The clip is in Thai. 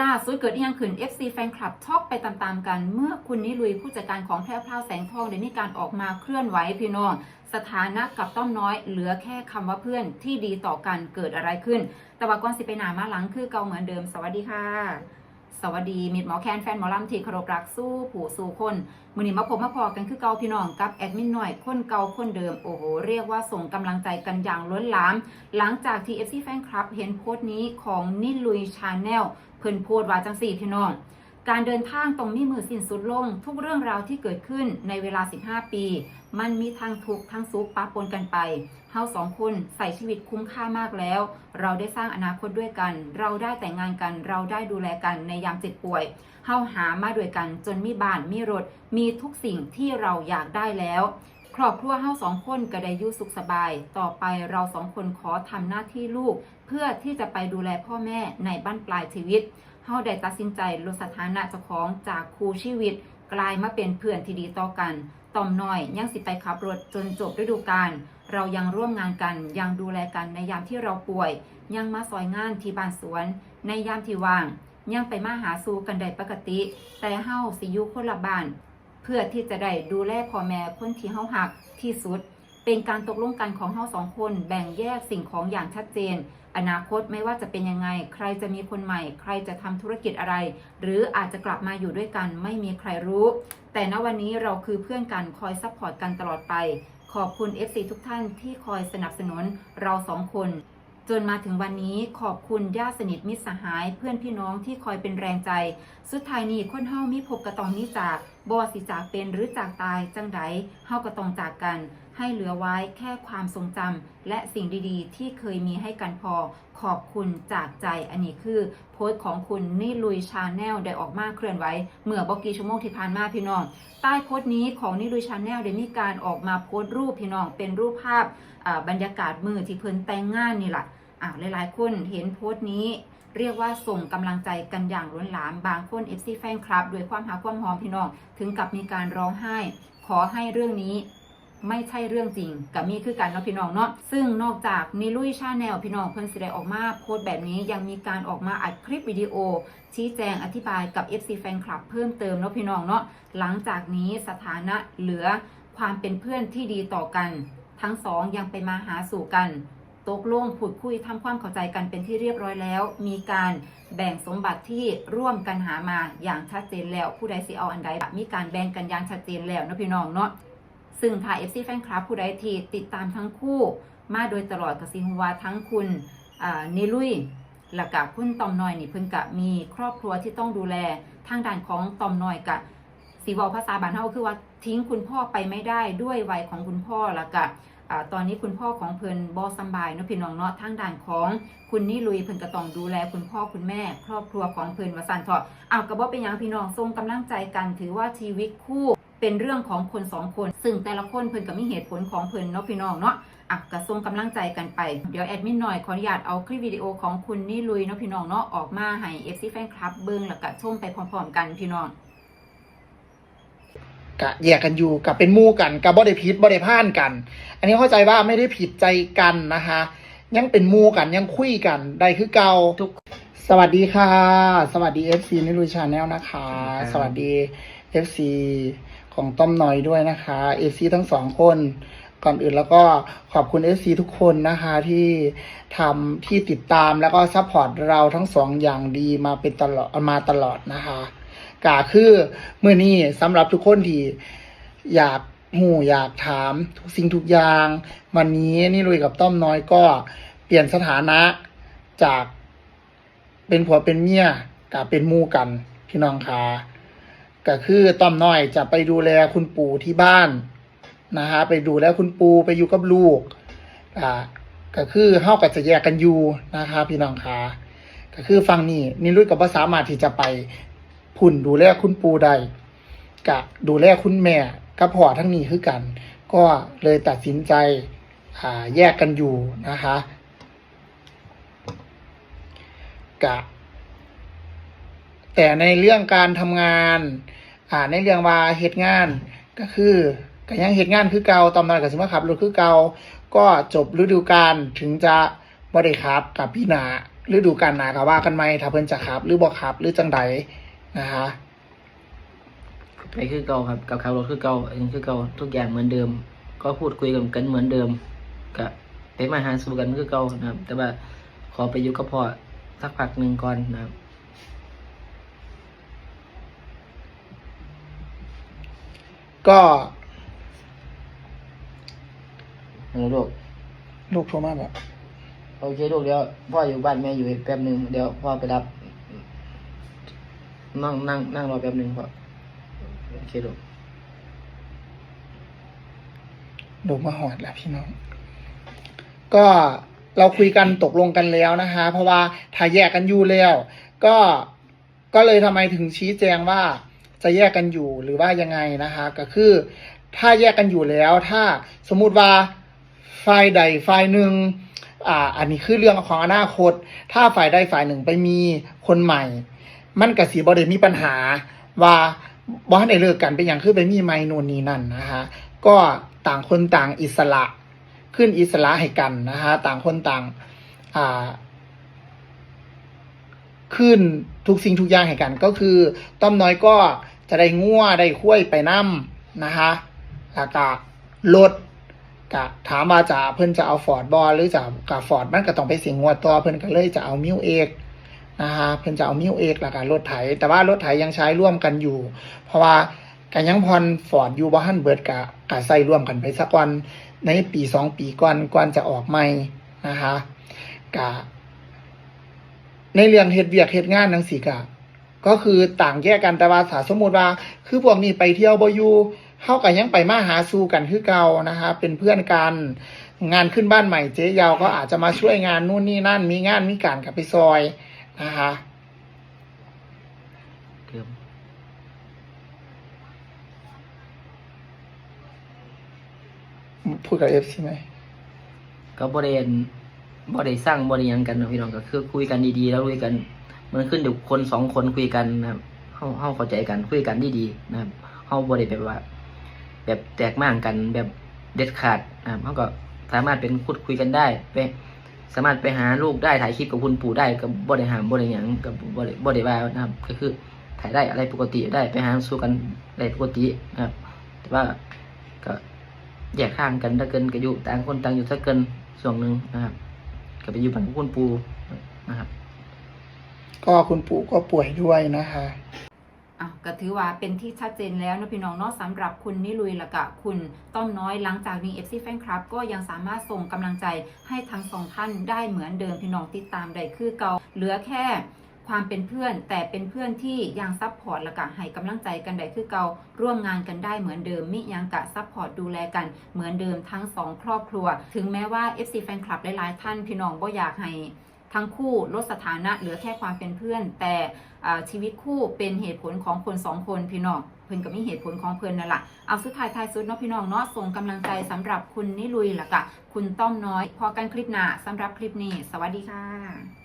ล่าสุดเกิดยังขึ้น FC แฟนคลับช็อกไปตามๆกัน เมื่อคุณนิลุยผู้จัดการของแพรวพราวแสงทองได้มีการออกมาเคลื่อนไหวพี่น้อง สถานะกับต้อมน้อย เหลือแค่คำว่าเพื่อนที่ดีต่อกันเกิดอะไรขึ้น แต่ว่าก่อนสิไปหนามาหลังคือเก่าเหมือนเดิม สวัสดีค่ะ สวัสดีมิดหมอแคนแฟนหมอลำที่เคารพรักสู้ผู้สู้คนมือนี้มาพบมาพอกันคือเก่าพี่น้องกับแอดมินหน่อยคนเก่าคนเดิมโอ้โหเรียกว่าส่งกำลังใจกันอย่างล้นหลาม หลังจากที่ FC แฟนคลับเห็นโพสต์นี้ของนิลุยชาแนล เพิ่นโพสต์ว่าจังสี่พี่น้อง การเดินทางตรงนี้มือสิ้นสุดลง ทุกเรื่องราวที่เกิดขึ้นในเวลา 15 ปี มันมีทั้งทุกทั้งสุขปะปนกันไปเฮาสองคนใส่ชีวิตคุ้มค่ามากแล้ว เราได้สร้างอนาคตด้วยกัน เราได้แต่งงานกัน เราได้ดูแลกันในยามเจ็บป่วยเฮาหามาด้วยกันจนมีบ้านมีรถ มีทุกสิ่งที่เราอยากได้แล้วครอบครัวเฮาสองคนก็ได้อยู่สุขสบาย ต่อไปเราสองคนขอทำหน้าที่ลูก พื่อที่จะไปดูแลพ่อแม่ในบ้านปลายชีวิตเฮาได้ตัดสินใจลดสถานะเจ้าของจากครูชีวิต กลายมาเป็นเพื่อนที่ดีต่อกันต่อมน้อยยังสิไปขับรถจนจบฤดูกาลเรายังร่วมงานกันยังดูแลกันในยามที่เราป่วย ยังมาซอยงานที่บ้านสวน ในยามที่ว่าง ยังไปมาหาสู่กันได้ปกติ แต่เฮาสิอยู่คนละบ้าน เพื่อที่จะได้ดูแลพ่อแม่คนที่เฮาหักที่สุด เป็นการตกลงกันของเฮาสองคนแบ่งแยกสิ่งของอย่างชัดเจน อนาคตไม่ว่าจะเป็นยังไง ใครจะมีคนใหม่ ใครจะทำธุรกิจอะไร หรืออาจจะกลับมาอยู่ด้วยกันไม่มีใครรู้ แต่ณวันนี้เราคือเพื่อนกันคอยซัพพอร์ตกันตลอดไป ขอบคุณ FC ทุกท่านที่คอยสนับสนุนเราสองคน จนมาถึงวันนี้ขอบคุณญาติสนิทมิตรสหาย เพื่อนพี่น้องที่คอยเป็นแรงใจ สุดท้ายนี้คนเฮามีพบกระตองนี้จาก บอสิจากเป็นหรือจากตายจังใดเฮากระตองจากกัน ให้เหลือไว้แค่ความทรงจำและสิ่งดีๆ ที่เคยมีให้กันพอ ขอบคุณจากใจอันนี้คือ โพสต์ของคุณนี่ลุยชาแนลได้ออกมาเคลื่อนไหวเมื่อบอกกี่ชั่วโมงที่ผ่านมาพี่น้อง ใต้โพสต์นี้ของนิลุยชาแนลได้มีการออกมาโพสต์รูปพี่น้องเป็นรูปภาพบรรยากาศมือที่เพิ่นแต่งงานนี่แหละอ่าหลายๆคนเห็นโพสต์นี้ เรียกว่าส่งกำลังใจกันอย่างล้นหลามบางคน FC แฟนคลับด้วยความหาความหอมพี่น้องถึงกับมีการร้องไห้ ขอให้เรื่องนี้ไม่ใช่เรื่องจริงกับมีคือกันเนาะพี่น้องเนาะซึ่งนอกจากนิลุยชาแนลพี่น้องเพิ่นสิได้ออกมาโพสต์แบบนี้ยังมีการออกมาอัดคลิปวิดีโอ ชี้แจงอธิบายกับ FC แฟนคลับเพิ่มเติมเนาะพี่น้องเนาะหลังจากนี้สถานะเหลือความเป็นเพื่อนที่ดีต่อกัน ทั้งสองยังไปมาหาสู่กัน ตกลงพูดคุยทำความเข้าใจกันเป็นที่เรียบร้อยแล้ว มีการแบ่งสมบัติที่ร่วมกันหามาอย่างชัดเจนแล้ว ผู้ใดสิเอาอันใดมีการแบ่งกันอย่างชัดเจนแล้วนะพี่น้องเนาะซึ่งถ้า FC แฟนคลับผู้ใดที่ติดตามทั้งคู่ มาโดยตลอดกับซิฮวทั้งคุณนิลุยและกับคุณตอมน้อยนี่เพิ่นกะมีครอบครัวที่ต้องดูแลทางด้านของตอมน้อยกะสีวอลภาษาบาลเฮาคือว่าทิ้งคุณพ่อไปไม่ได้ด้วยวัยของคุณพ่อและกะ ตอนนี้คุณพ่อของเพิ่นบ่สบายเนาะพี่น้องเนาะทางด้านของคุณนิลุยเพิ่นก็ต้องดูแลคุณพ่อคุณแม่ ครอบครัวของเพิ่นว่าซั่นเถาะอ้าวก็บ่เป็นยังพี่น้องส่งกำลังใจกันถือว่าชีวิตคู่เป็นเรื่องของคนสองคน ซึ่งแต่ละคนเพิ่นก็มีเหตุผลของเพิ่นเนาะพี่น้องเนาะอะกระทรงกำลังใจกันไป เดี๋ยวแอดมินหน่อยขออนุญาตเอาคลิปวิดีโอของคุณนี่ลุยเนาะพี่น้องเนาะออกมาให้ FC แฟนคลับเบิ่งแล้วก็ชมไปพร้อมๆกันพี่น้อง กะแยกกันอยู่กับเป็นหมู่กันกับบ่ได้ผิดบ่ได้พ่านกัน อันนี้เข้าใจว่าไม่ได้ผิดใจกันนะคะ ยังเป็นหมู่กันยังคุยกันได้คือเก่าทุกสวัสดีค่ะ สวัสดี FC นิรุชาแนลนะคะ สวัสดี FC ของต้อมน้อยด้วยนะคะ FC ทั้งสองคนก่อนอื่นแล้วก็ขอบคุณ FC ทุกคนนะคะที่ทำที่ติดตามแล้วก็ซัพพอร์ตเราทั้งสองอย่างดีมาเป็นตลอดมาตลอดนะคะ กาคือเมื่อนี้สำหรับทุกคนที่อยากหูอยากถามทุกสิ่งทุกอย่าง วันนี้นี่ลุยกับต้อมน้อยก็เปลี่ยนสถานะจากเป็นผัวเป็นเมียกับเป็นมู่กันพี่น้องคะก็คือต้อมน้อยจะไปดูแลคุณปู่ที่บ้านนะฮะไปดูแลคุณปู่ไปอยู่กับลูกอ่าก็คือเฮาก็จะแยกกันอยู่นะคะพี่น้องคะก็คือฟังนี่นี่รุ่ยกับภาษามาที่จะไป พุ่นดูแลคุณปู่ได้กะดูแลคุณแม่กับพ่อทั้งนี้คือกัน ก็เลยตัดสินใจอ่าแยกกันอยู่นะคะกะ แต่ในเรื่องการทำงานอ่าในเรื่องว่าเหตุงานก็คือก็ยังเหตุงานคือเก่าตอนนั้นกับสมขับรถคือเก่าก็จบฤดูกาลถึงจะบริครับกับพี่นาฤดูกาลหนาก็ว่ากันไหมถ้าเพิ่นจะขับ หรือบ่ขับหรือจังใด นะคะไปคือเก่าครับ กับขับรถคือเก่ายังคือเก่าทุกอย่างเหมือนเดิม ก็พูดคุยกันกันเหมือนเดิมก็ไปมาหาสู่กันคือเก่านะครับ แต่ว่าขอไปอยู่กับพ่อสักพักหนึ่งก่อนนะครับก็ฮัลโหลลูกลูกโทรมาบอกโอเคลูกเดี๋ยวพ่ออยู่บ้านแม่อยู่อีกแป๊บหนึ่งเดี๋ยวพ่อไปรับ นั่งนั่งนั่งรอแป๊บหนึ่งพ่อโอเคลูกลูมาหอดแล้วพี่น้อง ก็เราคุยกันตกลงกันแล้วนะคะ เพราะว่าถ้าแยกกันอยู่แล้ว ก็ก็เลยทำไมถึงชี้แจงว่าจะแยกกันอยู่หรือว่ายังไงนะคะ ก็คือ ถ้าแยกกันอยู่แล้ว ถ้าสมมุติว่าฝ่ายใดฝ่ายหนึ่งอ่า อันนี้คือเรื่องของอนาคต ถ้าฝ่ายใดฝ่ายหนึ่งไปมีคนใหม่ มันกับสีบอดมีปัญหา ว่าบอสในเลิกกันเป็นอย่างคือไปมีไม่นู่นนี่นั่นนะคะก็ต่างคนต่างอิสระขึ้นอิสระให้กันนะคะต่างคนต่างอ่าขึ้นทุกสิ่งทุกอย่างให้กัน ก็คือต้อมน้อยก็จะได้งัวได้คุ้ยไปนํนะคะแล้วก็รถกะถามว่าจะเพิ่นจะเอาฟอร์ดบอลหรือจะกับฟอร์ดมันก็ต้องไปเสิงงวดตัวเพิ่นก็เลยจะเอามิวเอก นะคะเพิ่นจะเอามิวเอกแล้วก็รถไถ แต่ว่ารถไถยังใช้ร่วมกันอยู่ เพราะว่ากันยังพรฟอร์ดยูบ่ทันเบิดกะกะใส่ร่วมกันไปสักวันในปีสองปีก่อนก่อนจะออกใหม่นะคะกะ ในเรื่องเฮ็ดเวียกเฮ็ดงานจังซี่ก็ก็คือต่างแยกกันแต่ว่าถ้าสมมุติว่า คือพวกนี้ไปเที่ยวบอยู่เฮาก็ยังไปมาหาสู่กันคือเก่านะคะ เป็นเพื่อนกันงานขึ้นบ้านใหม่เจ๊ยาวก็อาจจะมาช่วยงานนู่นนี่นั่น มีงานมีการกับไปซอย นะคะเกือบพูดกับเอฟใช่ไหมก็บริเวณบริสร้างบริยังกันนะพี่น้องก็คือคุยกันดีๆ แล้วคุยกันมันขึ้นอยู่คนสองคนคุยกันนะครับเข้าเข้าเข้าใจกันคุยกันดีๆนะครับเข้าบริแบบว่า แบบแตกม่างกันแบบเด็ดขาดนะครับเขาก็สามารถเป็นพูดคุยกันได้ไป สามารถไปหาลูกได้ถ่ายคลิปกับคุณปู่ได้กับบริหารบริยังกับบริบริวารนะครับก็คือถ่ายได้อะไรปกติได้ไปหาสู้กันอะได้ปกตินะครับ แต่ว่าก็แยกข้างกันถ้าเกินก็อยู่ต่างคนต่างอยู่ถ้าเกินส่วนหนึ่งนะครับก็ไปอยู่บ้านคุณปู่นะครับ ก็คุณปู่ก็ป่วยด้วยนะคะ อะก็ถือว่าเป็นที่ชัดเจนแล้วนะพี่น้องเนาะสำหรับคุณนิลุยและกะคุณต้อมน้อยหลังจากนี้ FC Fan Club ก็ยังสามารถส่งกำลังใจให้ทั้งสองท่านได้เหมือนเดิมพี่น้องติดตามได้คือเก่าเหลือแค่ความเป็นเพื่อนแต่เป็นเพื่อนที่ยังซับพอร์ตและกะให้กำลังใจกันได้คือเก่าร่วมงานกันได้เหมือนเดิมมิยังกะซับพอร์ตดูแลกันเหมือนเดิมทั้งสองครอบครัว ถึงแม้ว่า FC Fan Club หลายๆท่านพี่น้องบ่อยากให้ ทั้งคู่ลดสถานะเหลือแค่ความเป็นเพื่อน แต่ชีวิตคู่เป็นเหตุผลของคนสองคนพี่น้องเพิ่นก็มีเหตุผลของเพิ่นนั่นแหละเอาสุดท้ายท้ายสุดเนาะพี่น้องเนาะส่งกำลังใจสำหรับคุณนิลุยและกะคุณต้อมน้อย พอกันคลิปหน้าสำหรับคลิปนี้ สวัสดีค่ะ